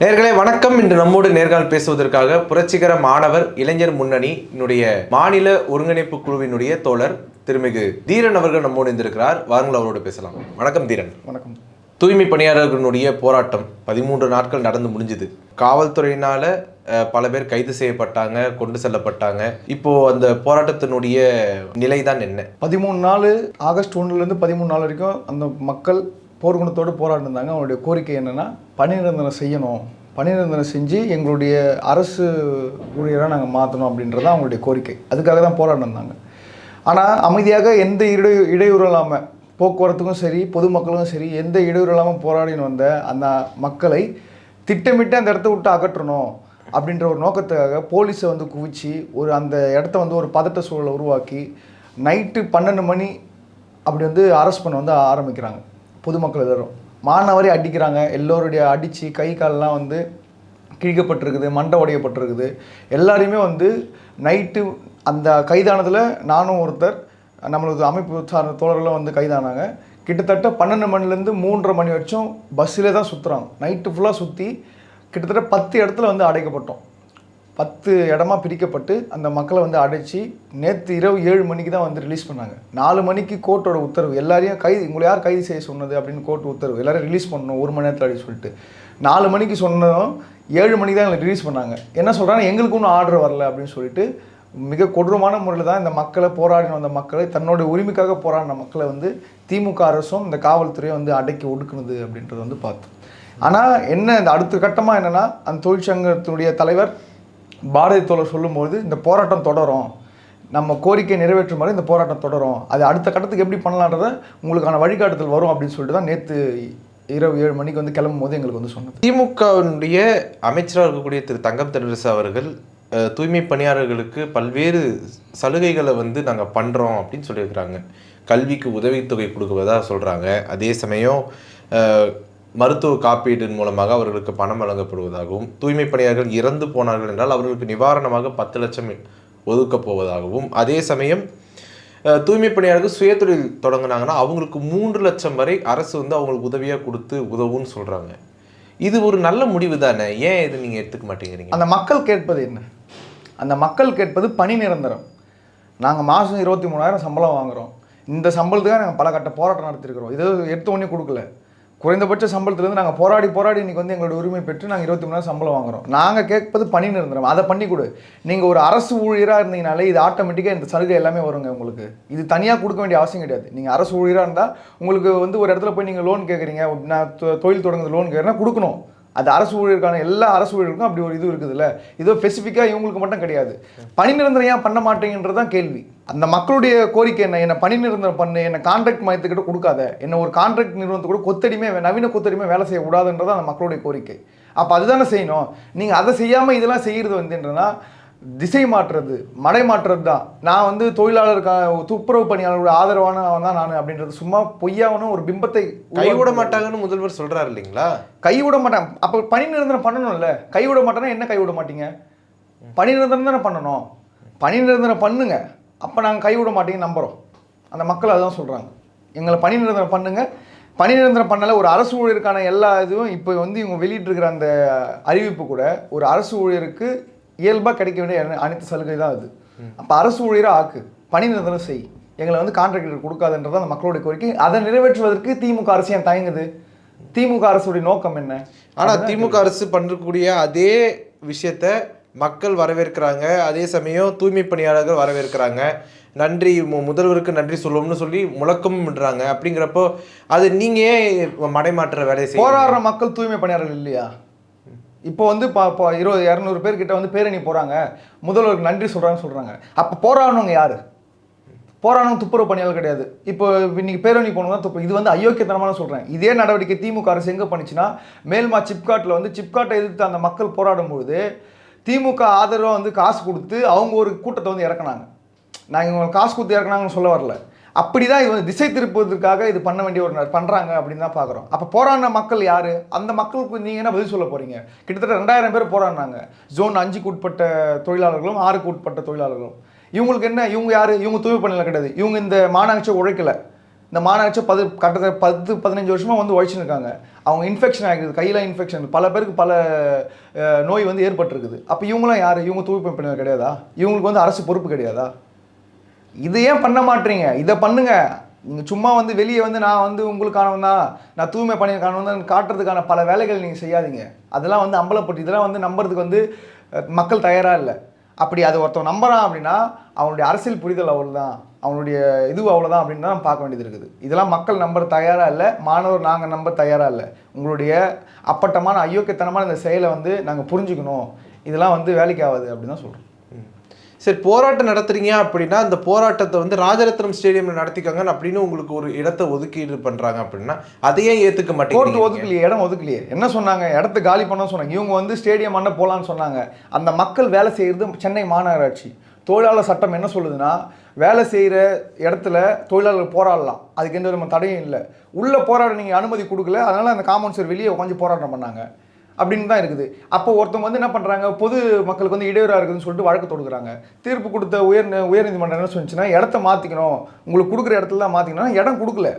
நேர்களே வணக்கம். இன்று நம்மோடு நேர்காணல் பேசுவதற்காக புரட்சிகர மாணவர் இளைஞர் முன்னணியினுடைய மாநில ஒருங்கிணைப்பு குழுவினுடைய தோழர் திருமிகு தீரன் அவர்கள் நம்மோடு இருந்திருக்கிறார் வாருங்கள் அவரோடு பேசலாம். வணக்கம் தீரன். வணக்கம். தூய்மை பணியாளர்களுடைய போராட்டம் பதிமூன்று நாட்கள் நடந்து முடிஞ்சுது. காவல்துறையினால பல பேர் கைது செய்யப்பட்டாங்க கொண்டு செல்லப்பட்டாங்க. இப்போ அந்த போராட்டத்தினுடைய நிலைதான் என்ன? பதிமூணு நாள் ஆகஸ்ட் ஒன்றுலேருந்து பதிமூணு நாள் வரைக்கும் அந்த மக்கள் போர்க்குணத்தோடு போராடி இருந்தாங்க அவங்களுடைய கோரிக்கை என்னென்னா பணி செய்யணும். பணிநிரந்தரம் செஞ்சு எங்களுடைய அரசு ஊழியராக நாங்கள் மாற்றணும் அப்படின்றது தான் அவங்களுடைய கோரிக்கை. அதுக்காக தான் போராடிருந்தாங்க ஆனால் அமைதியாக எந்த இடை இடையூறு இல்லாமல் போக்குவரத்துக்கும் சரி பொதுமக்களுக்கும் சரி எந்த இடையூறு இல்லாமல் போராடின்னு வந்த அந்த மக்களை திட்டமிட்டு அந்த இடத்த விட்டு அகற்றணும் அப்படின்ற ஒரு நோக்கத்துக்காக போலீஸை வந்து குவிச்சு ஒரு அந்த இடத்த வந்து ஒரு பதட்ட சூழலை உருவாக்கி நைட்டு பன்னெண்டு மணி அப்படி வந்து அரெஸ்ட் பண்ண வந்து ஆரம்பிக்கிறாங்க. பொதுமக்கள் எல்லோரும். மாணவரே அடிக்கிறாங்க. எல்லோருடைய அடித்து கை கால்லாம் வந்து கிழிக்கப்பட்டிருக்குது மண்டை உடையப்பட்டிருக்குது. எல்லாரையுமே வந்து நைட்டு அந்த கைதானதில் நானும் ஒருத்தர் நம்மளது அமைப்பு சார்ந்த தோழர்களும் வந்து கைதானாங்க. கிட்டத்தட்ட பன்னெண்டு மணிலேருந்து மூன்றரை மணி வரைக்கும் பஸ்ஸில் தான் சுற்றுறாங்க நைட்டு ஃபுல்லாக சுற்றி கிட்டத்தட்ட பத்து இடத்துல வந்து அடைக்கப்பட்டோம். பத்து இடமா பிரிக்கப்பட்டு அந்த மக்களை வந்து அடைச்சி நேற்று இரவு ஏழு மணிக்கு தான் வந்து ரிலீஸ் பண்ணாங்க. நாலு மணிக்கு கோர்ட்டோட உத்தரவு எல்லாரையும் கைது உங்களை யார் கைது செய்ய சொன்னது அப்படின்னு கோர்ட் உத்தரவு எல்லாரையும் ரிலீஸ் பண்ணணும் ஒரு மணி நேரத்தில் அப்படின்னு சொல்லிட்டு. நாலு மணிக்கு சொன்னதும் ஏழு மணிக்கு தான் எங்களுக்கு ரிலீஸ் பண்ணாங்க. என்ன சொல்கிறாங்க எங்களுக்கு ஒன்றும் ஆர்டர் வரல அப்படின்னு சொல்லிட்டு மிக கொடூரமான முறையில் தான் இந்த மக்களை போராடின வந்த மக்களை தன்னோட உரிமைக்காக போராடின மக்களை வந்து திமுக அரசும் இந்த காவல்துறையை வந்து அடக்கி ஒடுக்குனது அப்படின்றத வந்து பார்த்தோம். ஆனால் என்ன இந்த அடுத்த கட்டமாக என்னென்னா அந்த தொழிற்சங்கத்தினுடைய தலைவர் பாரதி தோழர் சொல்லும்போது இந்த போராட்டம் தொடரும். நம்ம கோரிக்கை நிறைவேற்றும் வரை இந்த போராட்டம் தொடரும். அது அடுத்த கட்டத்துக்கு எப்படி பண்ணலான்றத உங்களுக்கான வழிகாட்டுதல் வரும் அப்படின்னு சொல்லிட்டு தான் நேற்று இரவு ஏழு மணிக்கு வந்து கிளம்பும் போது எங்களுக்கு வந்து சொன்னது. திமுகவினுடைய அமைச்சராக இருக்கக்கூடிய திரு தங்கம் தென்னரசு அவர்கள் தூய்மை பணியாளர்களுக்கு பல்வேறு சலுகைகளை வந்து நாங்கள் பண்ணுறோம் அப்படின்னு சொல்லியிருக்கிறாங்க. கல்விக்கு உதவித்தொகை கொடுக்குவதா சொல்கிறாங்க அதே சமயம் மருத்துவ காப்பீட்டின் மூலமாக அவர்களுக்கு பணம் வழங்கப்படுவதாகவும் தூய்மை பணியாளர்கள் இறந்து போனார்கள் என்றால் அவர்களுக்கு நிவாரணமாக பத்து லட்சம் ஒதுக்கப் போவதாகவும். அதே சமயம் தூய்மை பணியாளர்கள் சுயதொழில் தொடங்குனாங்கன்னா அவங்களுக்கு மூன்று லட்சம் வரை அரசு வந்து அவங்களுக்கு உதவியாக கொடுத்து உதவுன்னு சொல்கிறாங்க இது ஒரு நல்ல முடிவு தானே? ஏன் இது நீங்கள் எடுத்துக்க மாட்டேங்கிறீங்க? அந்த மக்கள் கேட்பது என்ன? அந்த மக்கள் கேட்பது பணி நிரந்தரம். நாங்கள் மாதம் இருபத்தி மூணாயிரம் சம்பளம் வாங்குறோம். இந்த சம்பளத்துக்காக நாங்கள் பல கட்ட போராட்டம் நடத்திருக்கிறோம். இது எடுத்த உடனே கொடுக்கல. குறைந்தபட்ச சம்பளத்துலேருந்து நாங்கள் போராடி போராடி இன்னைக்கு வந்து எங்களோட உரிமை பெற்று நாங்கள் இருபத்தி மூணு சம்பளம் வாங்குறோம். நாங்கள் கேட்பது பணி நிரந்தரம் அதை பண்ணி கொடு. நீங்கள் ஒரு அரசு ஊழியராக இருந்தீங்கனாலே இது ஆட்டோமேட்டிக்காக இந்த சலுகை எல்லாமே வருங்க உங்களுக்கு. இது தனியாக கொடுக்க வேண்டிய அவசியம் கிடையாது. நீங்கள் அரசு ஊழியராக இருந்தால் உங்களுக்கு வந்து ஒரு இடத்துல போய் நீங்கள் லோன் கேட்குறீங்க நான் தொ- தொழில் தொடங்குறது லோன் கேட்குறேன்னா கொடுக்கணும். அது அரசு ஊழியருக்கான எல்லா அரசு ஊழியருக்கும் அப்படி ஒரு இது இருக்குதுல்ல? இதோ ஸ்பெசிஃபிக்காக இவங்களுக்கு மட்டும் கிடையாது. பணி நிரந்தரம் ஏன் பண்ண மாட்டேங்கன்றது தான் கேள்வி. அந்த மக்களுடைய கோரிக்கை என்ன? என்ன பணி நிரந்தரம் பண்ணு என்ன கான்ட்ராக்ட் மையத்துக்கிட்ட கொடுக்காத என்ன ஒரு கான்ட்ராக்ட் நிறுவனத்தை கூட கொத்தடிமே நவீன கொத்தடிமே வேலை செய்யக்கூடாதுன்றது அந்த மக்களுடைய கோரிக்கை. அப்போ அதுதானே செய்யணும். நீங்கள் அதை செய்யாமல் இதெல்லாம் செய்கிறது வந்து என்னன்னா திசை மாற்றுறது மடை மாற்றுறது தான். நான் வந்து தொழிலாளருக்கா துப்புரவு பணியாளர்களுடைய ஆதரவானவன் தான் நான் அப்படின்றது சும்மா பொய்யாவனும் ஒரு பிம்பத்தை கைவிட மாட்டாங்கன்னு முதல்வர் சொல்றாரு இல்லைங்களா? கைவிட மாட்டேன் அப்போ பணி நிரந்தரம் பண்ணணும்ல. கைவிட மாட்டேன்னா என்ன கைவிட மாட்டீங்க? பணி நிரந்தரம் தானே பண்ணணும். பணி நிரந்தரம் பண்ணுங்க. அப்போ நாங்கள் கைவிட மாட்டீங்கன்னு நம்புகிறோம் அந்த மக்கள் அதான் சொல்கிறாங்க எங்களை பணி நிரந்தரம் பண்ணுங்க. பணி நிரந்தரம் பண்ணல ஒரு அரசு ஊழியருக்கான எல்லா இதுவும் இப்போ வந்து இவங்க வெளியிட்டிருக்கிற அந்த அறிவிப்பு கூட ஒரு அரசு ஊழியருக்கு இயல்பாக கிடைக்க வேண்டிய அனை- அனைத்து சலுகை தான் அது. அப்போ அரசு ஊழியராக ஆக்கு. பணி நிரந்தரம் செய். எங்களை வந்து கான்ட்ராக்டர் கொடுக்காதுன்றது அந்த மக்களுடைய கோரிக்கை. அதை நிறைவேற்றுவதற்கு திமுக அரசு ஏன் தயங்குது? திமுக அரசுடைய நோக்கம் என்ன? ஆனா திமுக அரசு பண்ணக்கூடிய அதே விஷயத்த மக்கள் வரவேற்கிறாங்க. அதே சமயம் தூய்மை பணியாளர்கள் வரவேற்கிறாங்க. நன்றி முதல்வருக்கு நன்றி சொல்லுவோம்னு சொல்லி முழக்கம்ன்றாங்க அப்படிங்கிறப்போ அது நீங்க ஏன் மடைமாற்ற வேலையை போராடுற மக்கள் தூய்மை பணியாளர்கள் இல்லையா? இப்போ வந்து பா இப்போ இருபது இரநூறு பேர்கிட்ட வந்து பேரணி போகிறாங்க முதல்வருக்கு நன்றி சொல்கிறாங்கன்னு சொல்கிறாங்க அப்போ போராடினவங்க யார்? போராடணும் துப்புரவு பணியாளர் கிடையாது. இப்போ இன்னைக்கு பேரணி போனோம் தான் துப்பு இது வந்து அயோக்கியத்தனமான சொல்கிறேன் இதே நடவடிக்கை திமுக அரசு எங்கே பண்ணிச்சுன்னா மேல்மா சிப்காட்டில் வந்து சிப்காட்டை எதிர்த்து அந்த மக்கள் போராடும்பொழுது திமுக ஆதரவாக வந்து காசு கொடுத்து அவங்க ஒரு கூட்டத்தை வந்து இறக்குனாங்க. நாங்கள் இவங்களுக்கு காசு கொடுத்து இறக்குனாங்கன்னு சொல்ல வரல. அப்படி தான் இது வந்து திசை திருப்புவதற்காக இது பண்ண வேண்டிய ஒரு பண்ணுறாங்க அப்படின்னு தான் பார்க்குறோம் அப்போ போராடின மக்கள் யார்? அந்த மக்களுக்கு நீங்கள் என்ன பதில் சொல்ல போறீங்க? கிட்டத்தட்ட ரெண்டாயிரம் பேர் போராடினாங்க. ஜோன் அஞ்சுக்கு உட்பட்ட தொழிலாளர்களும் ஆறுக்கு உட்பட்ட தொழிலாளர்களும். இவங்களுக்கு என்ன? இவங்க யாரு? இவங்க தூய்மை பண்ணல கிடையாது. இவங்க இந்த மாநகராட்சியை உழைக்கல. இந்த மாநகராட்சி பது கட்டத்தை பத்து பதினஞ்சு வருஷமாக வந்து உழைச்சின்னு இருக்காங்க அவங்க இன்ஃபெக்ஷன் ஆகிருக்குது கையில் இன்ஃபெக்ஷன் பல பேருக்கு பல நோய் வந்து ஏற்பட்டிருக்குது. அப்போ இவங்களாம் யார்? இவங்க தூய்மை பண்ணல கிடையாதா? இவங்களுக்கு வந்து அரசு பொறுப்பு கிடையாதா? இது ஏன் பண்ண மாட்டீங்க இதை பண்ணுங்க. நீங்கள் சும்மா வந்து வெளியே வந்து நான் வந்து உங்களுக்கானவன் தான். நான் தூய்மை பணியாளர் தான். காட்டுறதுக்கான பல வேலைகள் நீங்கள் செய்யாதீங்க. அதெல்லாம் வந்து அம்பலப்பட்டு இதெல்லாம் வந்து நம்புறதுக்கு வந்து மக்கள் தயாராக இல்லை. அப்படி அது ஒருத்தன் நம்புறான் அப்படின்னா அவனுடைய அரசியல் புரிதல் அவ்வளோதான் அவனுடைய இது அவ்வளோதான் அப்படின்னு தான் பார்க்க வேண்டியது இருக்குது. இதெல்லாம் மக்கள் நம்பர் தயாராக இல்லை மாணவர் நாங்கள் நம்ப தயாராக இல்லை. உங்களுடைய அப்பட்டமான அயோக்கியத்தனமான இந்த செயலை வந்து நாங்கள் புரிஞ்சுக்கணும். இதெல்லாம் வந்து வேலைக்கு ஆகாது அப்படின்னு தான் சொல்கிறோம் சரி போராட்டம் நடத்துறீங்க அப்படின்னா அந்த போராட்டத்தை வந்து ராஜரத்னம் ஸ்டேடியம்ல நடத்திக்கோங்க அப்படின்னு உங்களுக்கு ஒரு இடத்தை ஒதுக்கீடு பண்றாங்க அப்படின்னா அதையே ஏத்துக்க மாட்டேங்க ஒதுக்கலையே இடம் ஒதுக்கலையே. என்ன சொன்னாங்க? இடத்த காலி பண்ண சொன்னாங்க. இவங்க வந்து ஸ்டேடியம் பண்ண போகலான்னு சொன்னாங்க. அந்த மக்கள் வேலை செய்கிறது சென்னை மாநகராட்சி. தொழிலாளர் சட்டம் என்ன சொல்லுதுன்னா வேலை செய்கிற இடத்துல தொழிலாளர்கள் போராடலாம். அதுக்கு எந்த விதமான தடையும் இல்லை. உள்ளே போராட நீங்கள் அனுமதி கொடுக்கல. அதனால் அந்த காமன் சார் வெளியே உட்காந்து போராட்டம் பண்ணாங்க. அப்படின்னு தான் இருக்குது. அப்போ ஒருத்தவங்க வந்து என்ன பண்ணுறாங்க பொது மக்களுக்கு வந்து இடையூறாக இருக்குதுன்னு சொல்லிட்டு வழக்கு தொடுக்குறாங்க. தீர்ப்பு கொடுத்த உயர் உயர்நீதிமன்றம் என்ன சொன்னுச்சுன்னா இடத்த மாற்றிக்கணும் உங்களுக்கு கொடுக்குற இடத்துல தான் மாற்றிக்கணும் இடம் கொடுக்கல.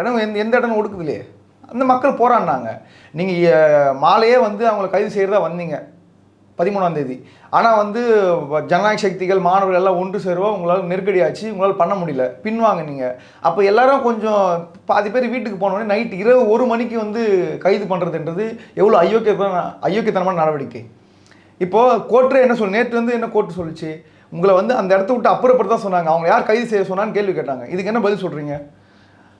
இடம் எந்த எந்த இடம் கொடுக்குதுலையே அந்த மக்கள் போராடினாங்க. நீங்கள் மாலையே வந்து அவங்கள கைது செய்கிறதா வந்தீங்க. பதிமூணாம் தேதி. ஆனால் வந்து வ- ஜனநாயக சக்திகள் மாணவர்கள் எல்லாம் ஒன்று சேருவா உங்களால் நெருக்கடி ஆச்சு உங்களால் பண்ண முடியல. பின்வாங்க நீங்கள் அப்போ எல்லாரும் கொஞ்சம் பாதி பேர் வீட்டுக்கு போனோடனே நைட் இரவு ஒரு மணிக்கு வந்து கைது பண்ணுறதுன்றது எவ்வளோ அயோக்கியத்தன அயோக்கியத்தனமான நடவடிக்கை. இப்போது கோர்ட்டு என்ன சொல் நேற்று வந்து என்ன கோர்ட்டு சொல்லுச்சு? உங்களை வந்து அந்த இடத்த விட்டு அப்புறப்படுத்த சொன்னாங்க. அவங்க யார் கைது செய்ய சொன்னான்னு கேள்வி கேட்டாங்க. இதுக்கு என்ன பதில் சொல்கிறீங்க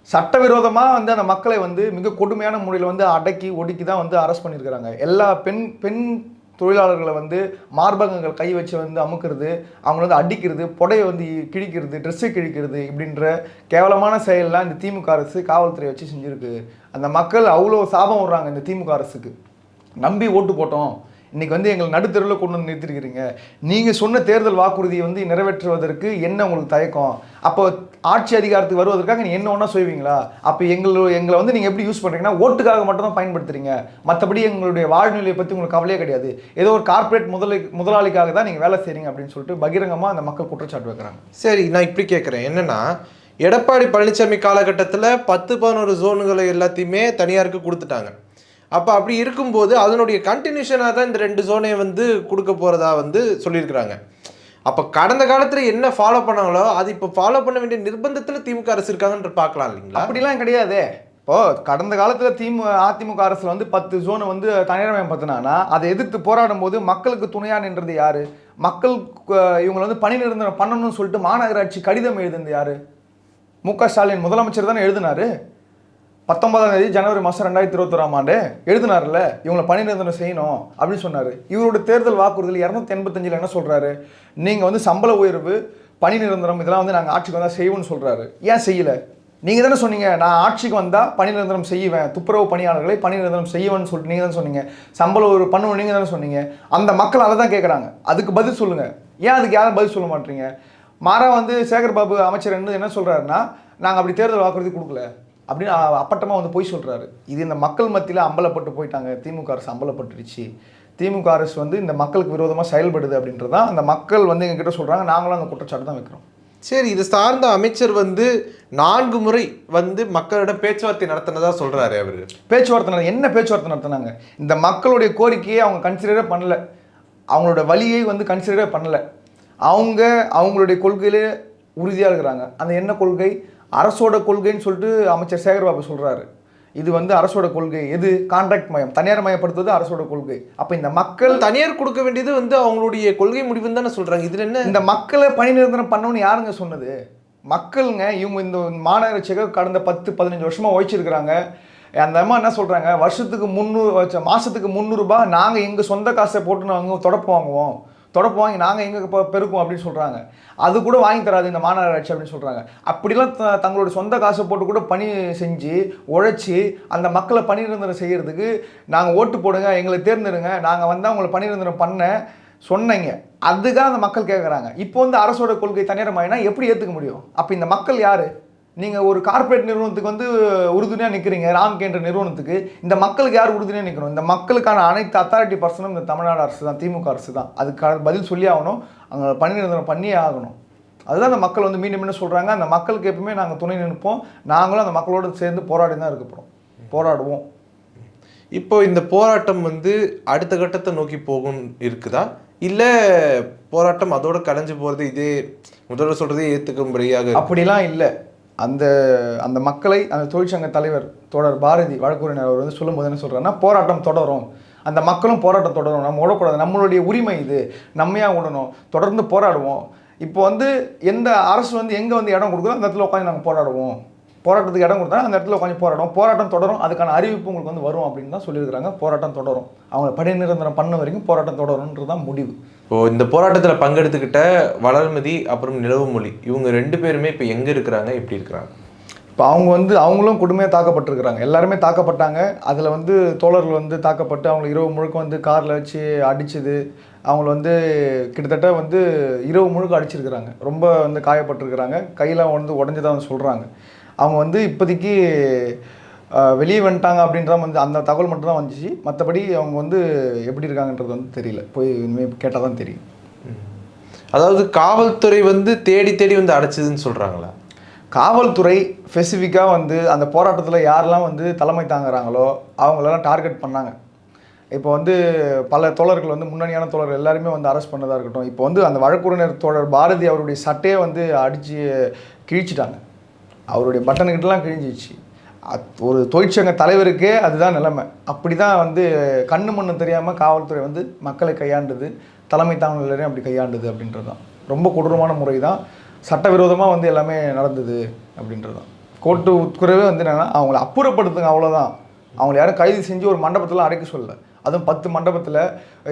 சட்டவிரோதமாக வந்து அந்த மக்களை வந்து மிக கொடுமையான முறையில் வந்து அடக்கி ஒடுக்கி தான் வந்து அரெஸ்ட் பண்ணியிருக்கிறாங்க எல்லா பெண் பெண் தொழிலாளர்களை வந்து மார்பகங்கள் கை வச்சு வந்து அமுக்கிறது அவங்கள வந்து அடிக்கிறது புடையை வந்து கிழிக்கிறது ட்ரெஸ்ஸை கிழிக்கிறது இப்படின்ற கேவலமான செயல்லாம் இந்த திமுக அரசு காவல்துறை வச்சு செஞ்சுருக்கு. அந்த மக்கள் அவ்வளோ சாபம் விடுறாங்க இந்த திமுக அரசுக்கு. நம்பி ஓட்டு போட்டோம். இன்னைக்கு வந்து எங்களை நடுத்தருவில் கொண்டு வந்து நிறுத்திருக்கிறீங்க. நீங்கள் சொன்ன தேர்தல் வாக்குறுதியை வந்து நிறைவேற்றுவதற்கு என்ன உங்களுக்கு தயக்கம்? அப்போ ஆட்சி அதிகாரத்துக்கு வருவதற்காக நீங்கள் என்ன ஒன்றா செய்வீங்களா? அப்போ எங்களை எங்களை வந்து நீங்கள் எப்படி யூஸ் பண்ணுறீங்கன்னா ஓட்டுக்காக மட்டும் தான் பயன்படுத்துறீங்க. மற்றபடி எங்களுடைய வாழ்நிலையை பற்றி உங்களுக்கு கவலையே கிடையாது. ஏதோ ஒரு கார்ப்பரேட் முதலி முதலாளிக்காக தான் நீங்கள் வேலை செய்கிறீங்க அப்படின்னு சொல்லிட்டு பகிரங்கமாக அந்த மக்கள் குற்றச்சாட்டு வைக்கிறாங்க. சரி நான் இப்படி கேட்குறேன் என்னன்னா எடப்பாடி பழனிசாமி காலகட்டத்தில் பத்து பதினோரு ஜோனுகளை எல்லாத்தையுமே தனியாருக்கு கொடுத்துட்டாங்க. அப்போ அப்படி இருக்கும்போது அதனுடைய கண்டினியூஷனாக தான் இந்த ரெண்டு ஜோனை வந்து கொடுக்க போகிறதா வந்து சொல்லியிருக்கிறாங்க. அப்போ கடந்த காலத்தில் என்ன ஃபாலோ பண்ணாங்களோ அது இப்போ ஃபாலோ பண்ண வேண்டிய நிர்பந்தத்தில் திமுக அரசு இருக்காங்கன்ற பார்க்கலாம் இல்லைங்களா? அப்படிலாம் கிடையாதே. இப்போ கடந்த காலத்தில் திமு அதிமுக அரசில் வந்து பத்து ஜோனை வந்து தனியார்மயம் பத்தினாங்கன்னா அதை எதிர்த்து போராடும் போது மக்களுக்கு துணையா நின்றது யாரு? மக்கள் இவங்களை வந்து பணி நிரந்தரம் பண்ணணும்னு சொல்லிட்டு மாநகராட்சி கடிதம் எழுதுனது யாரு? மு க ஸ்டாலின் முதலமைச்சர் தானே எழுதினாரு? பத்தொன்பதாம் தேதி ஜனவரி மாதம் ரெண்டாயிரத்தி இருபத்தொராம் ஆண்டு எழுதினார்ல இவங்களை பணி நிரந்தரம் செய்யணும் அப்படின்னு சொன்னார். இவரோட தேர்தல் வாக்குறுதியில் இரநூத்தி எண்பத்தஞ்சில் என்ன சொல்கிறாரு நீங்கள் வந்து சம்பள உயர்வு பணி நிரந்தரம் இதெல்லாம் வந்து நாங்கள் ஆட்சிக்கு வந்தால் செய்வோம்னு சொல்கிறாரு ஏன் செய்யலை? நீங்கள் தானே சொன்னீங்க நான் ஆட்சிக்கு வந்தால் பணி நிரந்தரம் செய்வேன். துப்புரவு பணியாளர்களை பணி நிரந்தரம் செய்வேன்னு சொல்லிட்டு நீங்கள் தானே சொன்னீங்க. சம்பளம் ஒரு பண்ணுவோம் நீங்கள் தானே சொன்னீங்க. அந்த மக்கள் அதை தான் கேட்குறாங்க அதுக்கு பதில் சொல்லுங்கள் ஏன் அதுக்கு யாரும் பதில் சொல்ல மாட்டீங்க? மாறா வந்து சேகர் பாபு அமைச்சர் என்ன என்ன சொல்கிறாருன்னா நாங்கள் அப்படி தேர்தல் வாக்குறுதி கொடுக்கல. அப்படின்னு அ- அப்பட்டமா வந்து போய் சொல்றாரு. இது இந்த மக்கள் மத்தியில் அம்பலப்பட்டு போயிட்டாங்க. திமுக அரசு அம்பலப்பட்டுருச்சு. திமுக அரசு வந்து இந்த மக்களுக்கு விரோதமாக செயல்படுது அப்படின்றது தான் அந்த மக்கள் வந்து எங்ககிட்ட சொல்றாங்க. நாங்களும் அந்த குற்றச்சாட்டு தான் வைக்கிறோம். சரி இது சார்ந்த அமைச்சர் வந்து நான்கு முறை வந்து மக்களிடம் பேச்சுவார்த்தை நடத்தினதா சொல்றாரு அவரு. பேச்சுவார்த்தை நட- என்ன பேச்சுவார்த்தை நடத்தினாங்க? இந்த மக்களுடைய கோரிக்கையை அவங்க கன்சிடரே பண்ணல. அவங்களோட வழியை வந்து கன்சிடரே பண்ணல. அவங்க அவங்களுடைய கொள்கையிலே உறுதியாக இருக்கிறாங்க. அந்த என்ன கொள்கை? அரசோட கொள்கைன்னு சொல்லிட்டு அமைச்சர் சேகர்பாபு சொல்றாரு. இது வந்து அரசோட கொள்கை. எது? கான்ட்ராக்ட் மயம். தனியார் மயப்படுத்துவது அரசோட கொள்கை. அப்போ இந்த மக்கள் தனியார் கொடுக்க வேண்டியது வந்து அவங்களுடைய கொள்கை முடிவுன்னு தானே சொல்றாங்க. இதுல என்ன? இந்த மக்களை பணி நிரந்தரம் பண்ணணும்னு யாருங்க சொன்னது? மக்களுங்க இவங்க இந்த மாநகராட்சியாக கடந்த பத்து பதினஞ்சு வருஷமா உழைச்சிருக்கிறாங்க. அந்த அம்மா என்ன சொல்றாங்க? வருஷத்துக்கு முந்நூறு மாசத்துக்கு முந்நூறுபா நாங்க எங்க சொந்த காசை போட்டு நாங்க தொடப்பு வாங்குவோம். தொடப்பு வாங்கி நாங்கள் எங்கே இப்போ பெருக்கும் அப்படின்னு சொல்கிறாங்க அது கூட வாங்கி தராது இந்த மாநகராட்சி அப்படின்னு சொல்கிறாங்க அப்படிலாம் த- தங்களோட சொந்த காசை போட்டு கூட பணி செஞ்சு உழைச்சி அந்த மக்களை பணி நிரந்தரம் செய்கிறதுக்கு நாங்கள் ஓட்டு போடுங்க எங்களை தேர்ந்தெடுங்க நாங்கள் வந்தால் உங்களை பணி நிரந்தரம் பண்ண சொன்னீங்க. அதுதான் அந்த மக்கள் கேட்குறாங்க இப்போ வந்து அரசோட கொள்கை தனியாரமாயினா எப்படி ஏற்றுக்க முடியும்? அப்போ இந்த மக்கள் யார்? நீங்கள் ஒரு கார்ப்பரேட் நிறுவனத்துக்கு வந்து உறுதுணையாக நிற்கிறீங்க ராம்கே என்ற நிறுவனத்துக்கு இந்த மக்களுக்கு யார் உறுதுணையாக நிற்கணும் இந்த மக்களுக்கான அனைத்து அத்தாரிட்டி பர்சனும் இந்த தமிழ்நாடு அரசு தான் திமுக அரசு தான். அதுக்கான பதில் சொல்லி ஆகணும். அங்கே பணி நிரந்தரம் பண்ணியே ஆகணும். அதுதான் அந்த மக்கள் வந்து மீண்டும் மீண்டும் சொல்கிறாங்க அந்த மக்களுக்கு எப்பவுமே நாங்கள் துணை நிற்போம். நாங்களும் அந்த மக்களோடு சேர்ந்து போராடி தான் இருக்க போகிறோம் போராடுவோம். இப்போ இந்த போராட்டம் வந்து அடுத்த கட்டத்தை நோக்கி போகும் இருக்குதா? இல்ல போராட்டம் அதோட கலைஞ்சு போறது இதே முதல்வர் சொல்றதே ஏத்துக்கும்படியாக இருக்கு. அப்படிலாம் இல்லை. அந்த அந்த மக்களை அந்த தொழிற்சங்க தலைவர் தோழர் பாரதி வழக்குறையினர் அவர் வந்து சொல்லும்போது என்ன சொல்கிறாருன்னா போராட்டம் தொடரும். அந்த மக்களும் போராட்டம் தொடரும். நம்ம விடக்கூடாது நம்மளுடைய உரிமை இது. நம்மையாக விடணும் தொடர்ந்து போராடுவோம். இப்போ வந்து எந்த அரசு வந்து எங்கே வந்து இடம் கொடுக்குதோ அந்த இடத்துல உட்காந்து நாங்கள் போராடுவோம். போராட்டத்துக்கு இடம் கொடுத்தா அந்த இடத்துல உட்காந்து போராடுவோம் போராட்டம் தொடரும். அதுக்கான அறிவிப்பு உங்களுக்கு வந்து வரும் அப்படின்னு தான் சொல்லியிருக்கிறாங்க. போராட்டம் தொடரும். அவங்க படை நிரந்தரம் பண்ண வரைக்கும் போராட்டம் தொடரும்ன்றது தான் முடிவு. இப்போ இந்த போராட்டத்துல பங்கெடுத்துக்கிட்ட வளர்மதி அப்புறம் நிலவுமொழி இவங்க ரெண்டு பேருமே இப்போ எங்க இருக்கிறாங்க? எப்படி இருக்கிறாங்க? இப்போ அவங்க வந்து அவங்களும் கொடுமையாக தாக்கப்பட்டிருக்கிறாங்க. எல்லாருமே தாக்கப்பட்டாங்க. அதில் வந்து தோழர்கள் வந்து தாக்கப்பட்டு அவங்க இரவு முழுக்க வந்து காரில் வச்சு அடிச்சது. அவங்கள வந்து கிட்டத்தட்ட வந்து இரவு முழுக்க அடிச்சிருக்கிறாங்க. ரொம்ப வந்து காயப்பட்டிருக்கிறாங்க. கையெல்லாம் வந்து உடஞ்சதாக சொல்கிறாங்க அவங்க வந்து இப்போதைக்கு வெளியே வந்துட்டாங்க அப்படின்ற வந்து அந்த தகவல் மட்டும் தான் வந்துச்சு. மற்றபடி அவங்க வந்து எப்படி இருக்காங்கன்றது வந்து தெரியல. போய் இனிமேல் கேட்டால் தான் தெரியும். அதாவது காவல்துறை வந்து தேடி தேடி வந்து அடைச்சதுன்னு சொல்றாங்களா? காவல்துறை ஸ்பெசிஃபிக்காக வந்து அந்த போராட்டத்தில் யாரெல்லாம் வந்து தலைமை தாங்குறாங்களோ அவங்களெல்லாம் டார்கெட் பண்ணாங்க. இப்போ வந்து பல தோழர்கள் வந்து முன்னணியான தோழர்கள் எல்லாருமே வந்து அரெஸ்ட் பண்ணதாக இருக்கட்டும். இப்போ வந்து அந்த வழக்குரைஞர் தோழர் பாரதி அவருடைய சட்டையை வந்து அடித்து கிழிச்சிட்டாங்க. அவருடைய பட்டனுக்கிட்டலாம் கிழிஞ்சிச்சு அத்- ஒரு தொழிற்சங்க தலைவருக்கே அதுதான் நிலைமை. அப்படி தான் வந்து கண்ணு மண்ணு தெரியாமல் காவல்துறை வந்து மக்களை கையாண்டுது தலைமை தாங்கல் அப்படி கையாண்டுது அப்படின்றது தான் ரொம்ப கொடூரமான முறை தான் சட்டவிரோதமாக வந்து எல்லாமே நடந்தது அப்படின்றது தான் கோர்ட்டு உட்குறவே வந்து என்னென்னா அவங்கள அப்புறப்படுத்துங்க அவ்வளோதான் அவங்கள யாரும் கைது செஞ்சு ஒரு மண்டபத்தில் அடைக்க சொல்லலை. அதுவும் பத்து மண்டபத்தில்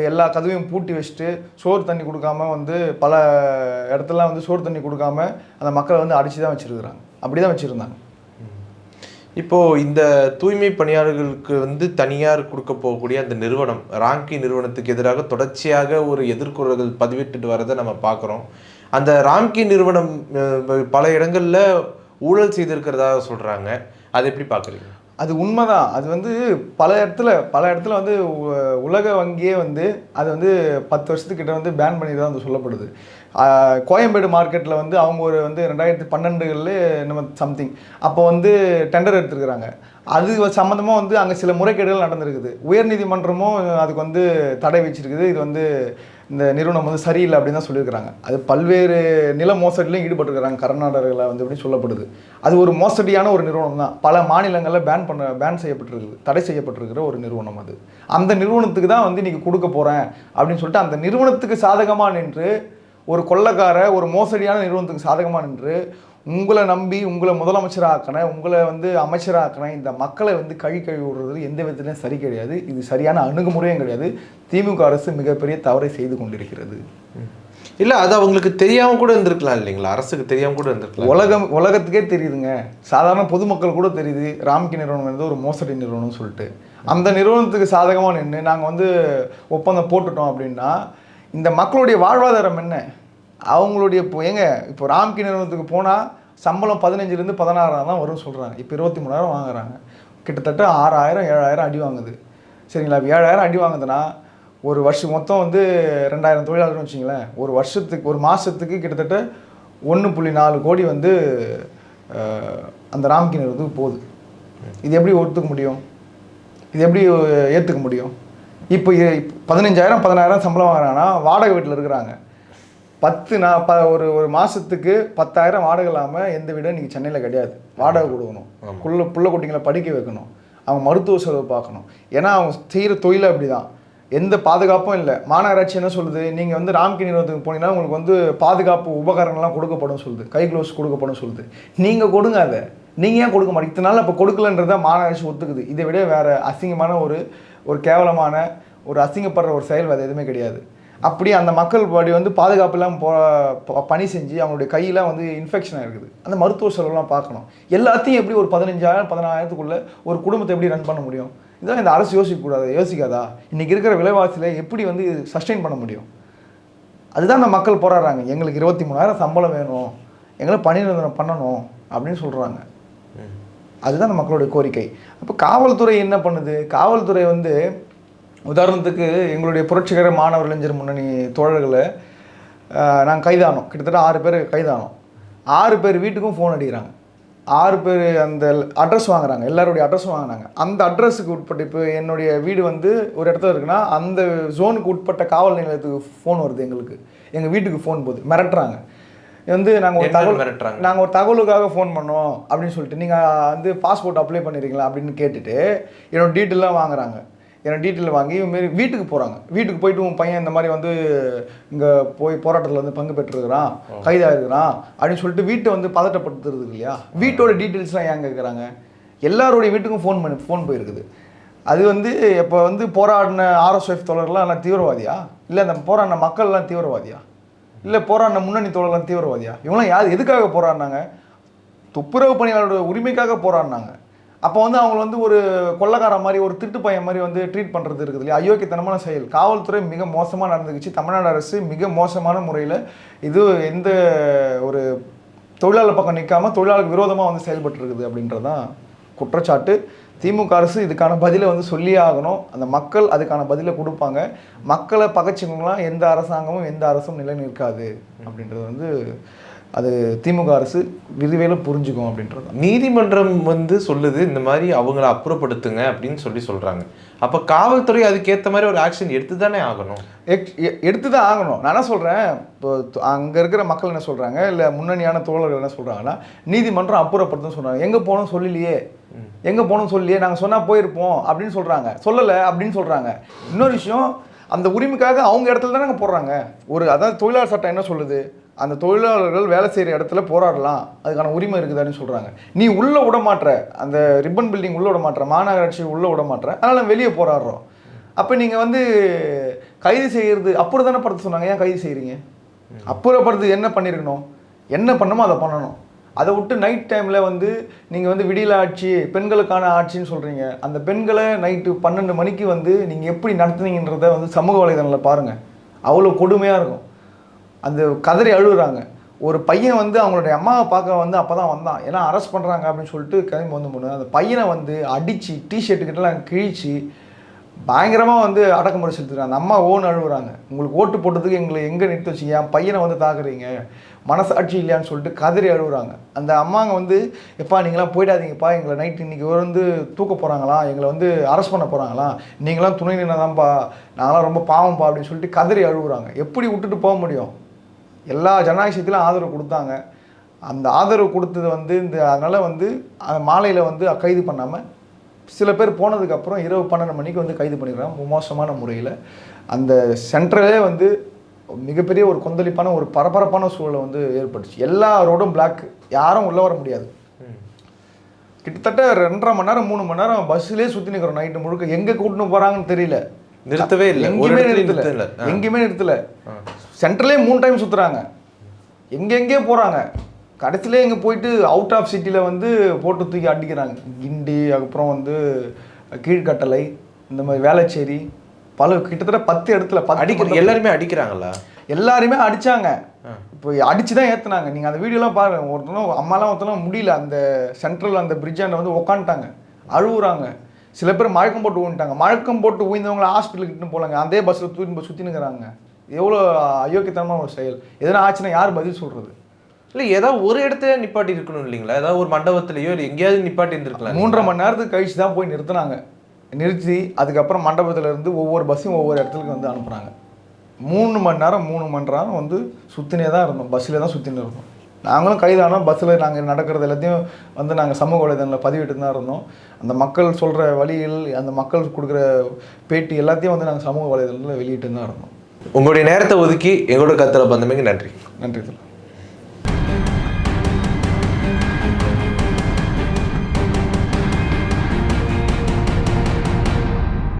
எல்லா கதவையும் பூட்டி வச்சுட்டு சோறு தண்ணி கொடுக்காம வந்து பல இடத்துலலாம் வந்து சோறு தண்ணி கொடுக்காம அந்த மக்களை வந்து அடித்து தான் வச்சுருக்குறாங்க. அப்படி தான் வச்சுருந்தாங்க. இப்போது இந்த தூய்மை பணியாளர்களுக்கு வந்து தனியார் கொடுக்க போகக்கூடிய அந்த நிறுவனம் ராங்கி நிறுவனத்துக்கு எதிராக தொடர்ச்சியாக ஒரு எதிர்குறல்கள் பதிவிட்டுட்டு வரதை நம்ம பார்க்குறோம். அந்த ராம்கி நிறுவனம் பல இடங்களில் ஊழல் செய்திருக்கிறதாக சொல்கிறாங்க அதை எப்படி பார்க்குறீங்க? அது உண்மைதான். அது வந்து பல இடத்துல பல இடத்துல வந்து உலக வங்கியே வந்து அது வந்து பத்து வருஷத்துக்கிட்ட வந்து பேன் பண்ணி தான் வந்து சொல்லப்படுது. கோயம்பேடு மார்க்கெட்டில் வந்து அவங்க ஒரு வந்து ரெண்டாயிரத்தி பன்னெண்டுகளில் நம்ம சம்திங் அப்போ வந்து டெண்டர் எடுத்துருக்குறாங்க. அது சம்மந்தமாக வந்து அங்கே சில முறைகேடுகள் நடந்திருக்குது. உயர்நீதிமன்றமும் அதுக்கு வந்து தடை வச்சிருக்குது. இது வந்து இந்த நிறுவனம் வந்து சரியில்லை அப்படின்னு தான் சொல்லியிருக்கிறாங்க. அது பல்வேறு நில மோசடிலையும் ஈடுபட்டிருக்கிறாங்க. கர்நாடகாவில் வந்து அப்படின்னு சொல்லப்படுது. அது ஒரு மோசடியான ஒரு நிறுவனம் தான். பல மாநிலங்களில் பேன் பண்ண பேன் செய்யப்பட்டிருக்குது. தடை செய்யப்பட்டிருக்கிற ஒரு நிறுவனம் அது. அந்த நிறுவனத்துக்கு தான் வந்து இன்னைக்கு கொடுக்க போகிறேன் அப்படின்னு சொல்லிட்டு அந்த நிறுவனத்துக்கு சாதகமாக நின்று ஒரு கொள்ளக்கார ஒரு மோசடியான நிறுவனத்துக்கு சாதகமாக நின்று உங்களை நம்பி உங்களை முதலமைச்சராக்கின உங்களை வந்து அமைச்சராக்கின இந்த மக்களை வந்து கழி கழுவி விடுறது எந்த விதத்துலையும் சரி கிடையாது. இது சரியான அணுகுமுறையும் கிடையாது. திமுக அரசு மிகப்பெரிய தவறை செய்து கொண்டிருக்கிறது. இல்ல அது அவங்களுக்கு தெரியாம கூட இருந்திருக்கலாம் இல்லைங்களா? அரசுக்கு தெரியாம கூட இருந்திருக்கலாம். உலகம் உலகத்துக்கே தெரியுதுங்க. சாதாரண பொதுமக்கள் கூட தெரியுது. ராம்கி நிறுவனம் வந்து ஒரு மோசடி நிறுவனம்னு சொல்லிட்டு. அந்த நிறுவனத்துக்கு சாதகமாக நின்று நாங்கள் வந்து ஒப்பந்தம் போட்டுட்டோம் அப்படின்னா இந்த மக்களுடைய வாழ்வாதாரம் என்ன? அவங்களுடைய இப்போ ஏங்க இப்போ ராம்கி நிறுவனத்துக்கு போனால் சம்பளம் பதினஞ்சுலேருந்து பதினாறாயிரம் தான் வரும்னு சொல்கிறாங்க இப்போ இருபத்தி மூணாயிரம் வாங்குறாங்க. கிட்டத்தட்ட ஆறாயிரம் ஏழாயிரம் அடி வாங்குது. சரிங்களா? ஏழாயிரம் அடி வாங்குதுன்னா ஒரு வருஷம் மொத்தம் வந்து ரெண்டாயிரம் தொழிலாளர்னு வச்சிங்களேன். ஒரு வருஷத்துக்கு ஒரு மாதத்துக்கு கிட்டத்தட்ட ஒன்று புள்ளி நாலு கோடி வந்து அந்த ராம்கி நிறுவனத்துக்கு போகுது. இது எப்படி ஒத்துக்க முடியும்? இது எப்படி ஏற்றுக்க முடியும்? இப்போ பதினஞ்சாயிரம் பதினாயிரம் சம்பளம் வாங்குறாங்கன்னா வாடகை வீட்டில் இருக்கிறாங்க. பத்து நான் ப ஒரு ஒரு மாதத்துக்கு பத்தாயிரம் வாடகை இல்லாமல் எந்த வீடும் நீங்கள் சென்னையில் கிடையாது. வாடகை கொடுக்கணும். புள்ள புள்ள குட்டிங்களை படிக்க வைக்கணும். அவங்க மருத்துவ செலவு பார்க்கணும். ஏன்னா அவங்க செய்கிற தொழில் அப்படி தான் எந்த பாதுகாப்பும் இல்லை. மாநகராட்சி என்ன சொல்லுது? நீங்கள் வந்து ராம்கி நிறுவனத்துக்கு போனீங்கன்னா உங்களுக்கு வந்து பாதுகாப்பு உபகரணங்கள்லாம் கொடுக்கப்படும் சொல்லுது. கை க்ளோஸ் கொடுக்கப்படும் சொல்லுது. நீங்கள் கொடுங்க அதை. நீங்கள் ஏன் கொடுக்க மாட்டீங்க? இத்தனை நாள் அப்போ கொடுக்கலன்றத மாநகராட்சி ஒத்துக்குது. இதை விட வேறு அசிங்கமான ஒரு ஒரு கேவலமான ஒரு அசிங்கப்படுற ஒரு செயல் வேறு எதுவுமே கிடையாது. அப்படி அந்த மக்கள் படி வந்து பாதுகாப்பு இல்லாமல் போ பணி செஞ்சு அவங்களுடைய கையெல்லாம் வந்து இன்ஃபெக்ஷன் இருக்குது அந்த மருத்துவ செலவுலாம் பார்க்கணும். எல்லாத்தையும் எப்படி ஒரு பதினஞ்சாயிரம் பதினாயிரத்துக்குள்ள ஒரு குடும்பத்தை எப்படி ரன் பண்ண முடியும்? இதெல்லாம் இந்த அரசு யோசிக்கக்கூடாது யோசிக்காதா? இன்னைக்கு இருக்கிற விலைவாசியில் எப்படி வந்து சஸ்டெயின் பண்ண முடியும்? அதுதான் அந்த மக்கள் போராடுறாங்க. எங்களுக்கு இருபத்தி மூணாயிரம் சம்பளம் வேணும். எங்களுக்கு பணி நிரந்தரம் பண்ணணும் அப்படின்னு சொல்கிறாங்க அதுதான் அந்த மக்களுடைய கோரிக்கை. அப்போ காவல்துறை என்ன பண்ணுது? காவல்துறை வந்து உதாரணத்துக்கு எங்களுடைய புரட்சிகர மாணவர் இளைஞர் முன்னணி தோழர்களை நாங்கள் கைதானோம். கிட்டத்தட்ட ஆறு பேர் கைதானோம். ஆறு பேர் வீட்டுக்கும் ஃபோன் அடிக்கிறாங்க. ஆறு பேர் அந்த அட்ரஸ் வாங்குறாங்க. எல்லாருடைய அட்ரஸும் வாங்குறாங்க. அந்த அட்ரஸுக்கு உட்பட்ட இப்போ என்னுடைய வீடு வந்து ஒரு இடத்துல இருக்குன்னா அந்த ஜோனுக்கு உட்பட்ட காவல் நிலையத்துக்கு ஃபோன் வருது எங்களுக்கு. எங்கள் வீட்டுக்கு ஃபோன் போகுது மிரட்டுறாங்க. வந்து நாங்கள் ஒரு தகவல் மிரட்டுறாங்க? நாங்கள் ஒரு தகவலுக்காக ஃபோன் பண்ணோம் அப்படின்னு சொல்லிட்டு நீங்கள் வந்து பாஸ்போர்ட் அப்ளை பண்ணிருக்கீங்களா அப்படின்னு கேட்டுட்டு என்னோட டீட்டெயிலாம் வாங்குறாங்க. என்னோட டீட்டெயில் வாங்கி மாரி வீட்டுக்கு போகிறாங்க வீட்டுக்கு போயிட்டு உன் பையன் இந்த மாதிரி வந்து இங்கே போய் போராட்டத்தில் வந்து பங்கு பெற்றிருக்கிறான் கைதாகிருக்கிறான் அப்படின்னு சொல்லிட்டு வீட்டை வந்து பதட்டப்படுத்துறது இல்லையா? வீட்டோட டீட்டெயில்ஸ்லாம் ஏன் கேட்குறாங்க எல்லாருடைய வீட்டுக்கும் ஃபோன் பண்ணி ஃபோன் போயிருக்குது. அது வந்து இப்போ வந்து போராடின ஆர்எஸ்எஃப் தோழர்கள்லாம் எல்லாம் தீவிரவாதியா? இல்லை அந்த போராடின மக்கள்லாம் தீவிரவாதியா? இல்லை போராடின முன்னணி தோழர்கள்லாம் தீவிரவாதியா? இவங்களாம் யார் எதுக்காக போராடினாங்க? துப்புரவு பணியாளரோட உரிமைக்காக போராடினாங்க. அப்போ வந்து அவங்களை வந்து ஒரு கொள்ளக்கார மாதிரி ஒரு திட்டு பையன் மாதிரி வந்து ட்ரீட் பண்ணுறது இருக்குது இல்லையா? அயோக்கியத்தனமான செயல். காவல்துறை மிக மோசமாக நடந்துக்கிச்சு தமிழ்நாடு அரசு மிக மோசமான முறையில் இது எந்த ஒரு தொழிலாளர் பக்கம் நிற்காம தொழிலாளர் விரோதமாக வந்து செயல்பட்டு இருக்குது அப்படின்றது தான் குற்றச்சாட்டு. திமுக அரசு இதுக்கான பதிலை வந்து சொல்லியே ஆகணும். அந்த மக்கள் அதுக்கான பதிலை கொடுப்பாங்க. மக்களை பகைச்சிங்களாம் எந்த அரசாங்கமும் எந்த அரசும் நிலை நிற்காது அப்படின்றது வந்து அது திமுக அரசு விரிவேலும் புரிஞ்சுக்கும் அப்படின்றது. நீதிமன்றம் வந்து சொல்லுது இந்த மாதிரி அவங்கள அப்புறப்படுத்துங்க அப்படின்னு சொல்லி சொல்றாங்க. அப்ப காவல்துறை அதுக்கேத்த மாதிரி ஒரு ஆக்ஷன் எடுத்து தானே ஆகணும் எடுத்து தான் ஆகணும். நான் என்ன சொல்கிறேன் இப்போ அங்க இருக்கிற மக்கள் என்ன சொல்கிறாங்க இல்லை முன்னணியான தோழர்கள் என்ன சொல்கிறாங்கன்னா நீதிமன்றம் அப்புறப்படுத்துன்னு சொல்கிறாங்க எங்கே போகணும் சொல்லலையே. எங்கே போகணும் சொல்லலையே. நாங்கள் சொன்னால் போயிருப்போம் அப்படின்னு சொல்கிறாங்க சொல்லலை அப்படின்னு சொல்கிறாங்க இன்னொரு விஷயம் அந்த உரிமைக்காக அவங்க இடத்துல தானே போடுறாங்க. ஒரு அதாவது தொழிலாளர் சட்டம் என்ன சொல்லுது? அந்த தொழிலாளர்கள் வேலை செய்கிற இடத்துல போராடலாம். அதுக்கான உரிமை இருக்குதான்னு சொல்கிறாங்க நீ உள்ளே விட மாட்ற. அந்த ரிப்பன் பில்டிங் உள்ளே விட மாட்டுற மாநகராட்சி உள்ளே விட மாட்டுற அதனால் வெளியே போராடுறோம். அப்போ நீங்கள் வந்து கைது செய்கிறது அப்புறம் தானே படுத்த சொன்னாங்க. ஏன் கைது செய்கிறீங்க அப்புறப்படுத்து என்ன பண்ணியிருக்கணும் என்ன பண்ணணுமோ அதை பண்ணணும். அதை விட்டு நைட் டைமில் வந்து நீங்கள் வந்து விடியல ஆட்சி பெண்களுக்கான ஆட்சின்னு சொல்கிறீங்க அந்த பெண்களை நைட்டு பன்னெண்டு மணிக்கு வந்து நீங்கள் எப்படி நடத்துனீங்கன்றத வந்து சமூக வலைதளங்களில் பாருங்கள் அவ்வளோ கொடுமையாக இருக்கும். அந்த கதறி அழுகுறாங்க. ஒரு பையன் வந்து அவங்களுடைய அம்மாவை பார்க்க வந்து அப்போ தான் வந்தான். ஏன்னா அரெஸ்ட் பண்ணுறாங்க அப்படின்னு சொல்லிட்டு கிளம்பி வந்து போனது அந்த பையனை வந்து அடித்து டிஷர்ட்டு கிட்டலாம் கிழிச்சு பயங்கரமாக வந்து அடக்குமுறை செலுத்துறாங்க. அந்த அம்மா ஓன் அழுகுறாங்க. உங்களுக்கு ஓட்டு போட்டதுக்கு எங்களை எங்கே நிறுத்தி வச்சு என் பையனை வந்து தாக்குறீங்க. மனசாட்சி இல்லையான்னு சொல்லிட்டு கதறி அழுகுறாங்க. அந்த அம்மாங்க வந்து எப்பா நீங்களாம் போயிடாதீங்கப்பா. எங்களை நைட் இன்றைக்கி வந்து தூக்க போகிறாங்களா எங்களை வந்து அரெஸ்ட் பண்ண போகிறாங்களா நீங்களாம் துணை நின்னதான்ப்பா. நாங்களாம் ரொம்ப பாவம்ப்பா. அப்படின்னு சொல்லிட்டு கதறி அழுகுறாங்க. எப்படி விட்டுட்டு போக முடியும்? எல்லா ஜனநாயகத்திலும் ஆதரவு கொடுத்தாங்க. அந்த ஆதரவு கொடுத்தது வந்து இந்த அதனால் வந்து அந்த மாலையில் வந்து கைது பண்ணாமல் சில பேர் போனதுக்கப்புறம் இரவு பன்னெண்டு மணிக்கு வந்து கைது பண்ணிடுறாங்க மோசமான முறையில். அந்த சென்ட்ரலே வந்து மிகப்பெரிய ஒரு கொந்தளிப்பான ஒரு பரபரப்பான சூழலை வந்து ஏற்பட்டுச்சு எல்லா ரோடும் பிளாக் யாரும் உள்ளே வர முடியாது. கிட்டத்தட்ட ரெண்டரை மணி நேரம் மூணு மணி நேரம் பஸ்ஸிலே சுற்றி நிற்கிறோம் நைட்டு முழுக்க எங்கே கூட்டின்னு போகிறாங்கன்னு தெரியல. நிறுத்தவே இல்லை. எங்கேயுமே நிறுத்தல. எங்கேயுமே நிறுத்தல. சென்ட்ரலே மூணு டைம் சுத்துறாங்க. எங்கெங்கே போறாங்க? கடைசியிலே இங்கே போயிட்டு அவுட் ஆஃப் சிட்டியில் வந்து போட்டு தூக்கி அடிக்கிறாங்க. கிண்டி அதுக்கப்புறம் வந்து கீழ்கட்டளை இந்த மாதிரி வேளச்சேரி பல கிட்டத்தட்ட பத்து இடத்துல பத்து அடிக்கிற பத்து- எல்லாருமே அடிக்கிறாங்களா? எல்லாருமே அடிச்சாங்க. இப்போ அடிச்சு தான் ஏத்துனாங்க. நீங்க அந்த வீடியோலாம் பாருங்க. ஒருத்தனும் அம்மாலாம் ஒருத்தனும் முடியல. அந்த சென்ட்ரல் அந்த பிரிட்ஜாண்ட வந்து உக்காந்துட்டாங்க. அழுகுறாங்க சில பேர் மழக்கம் போட்டு ஊன்ட்டாங்க மழக்கம் போட்டு ஊய்ந்தவங்கள ஹாஸ்பிட்டலுக்கு இட்டுன்னு போலாங்க. அதே பஸ்ஸில் தூக்கி போய் சுற்றி நிற்கிறாங்க எவ்வளோ அயோக்கியத்தனமான ஒரு செயல்? எதனா ஆச்சுன்னா யார் பதில் சொல்றது? இல்ல ஏதாவது ஒரு இடத்துல நிப்பாட்டி இருக்கணும் இல்லைங்களா? ஏதாவது ஒரு மண்டபத்திலயோ இல்லை எங்கேயாவது நிப்பாட்டி இருந்திருக்கலாம் மூன்றரை மணி நேரத்துக்கு கழிச்சு தான் போய் நிறுத்துனாங்க. நிறுத்தி அதுக்கப்புறம் மண்டபத்துல இருந்து ஒவ்வொரு பஸ்ஸையும் ஒவ்வொரு இடத்துக்கு வந்து அனுப்புனாங்க. மூணு மணி நேரம் மூணு மணி நேரம் வந்து சுற்றினே தான் இருந்தோம். பஸ்ஸில் தான் சுற்றினு இருந்தோம். நாங்களும் கைதானோம் பஸ்ஸில் நாங்கள் நடக்கிறது எல்லாத்தையும் வந்து நாங்கள் சமூக வலைதளங்களில் பதிவிட்டு தான் இருந்தோம். அந்த மக்கள் சொல்கிற வழிகள் அந்த மக்கள் கொடுக்குற பேட்டி எல்லாத்தையும் வந்து நாங்கள் சமூக வலைதளத்தில் வெளியிட்டு தான் இருந்தோம். உங்களுடைய நேரத்தை ஒதுக்கி எங்களோட கருத்தில் பந்தமைக்கு நன்றி. நன்றி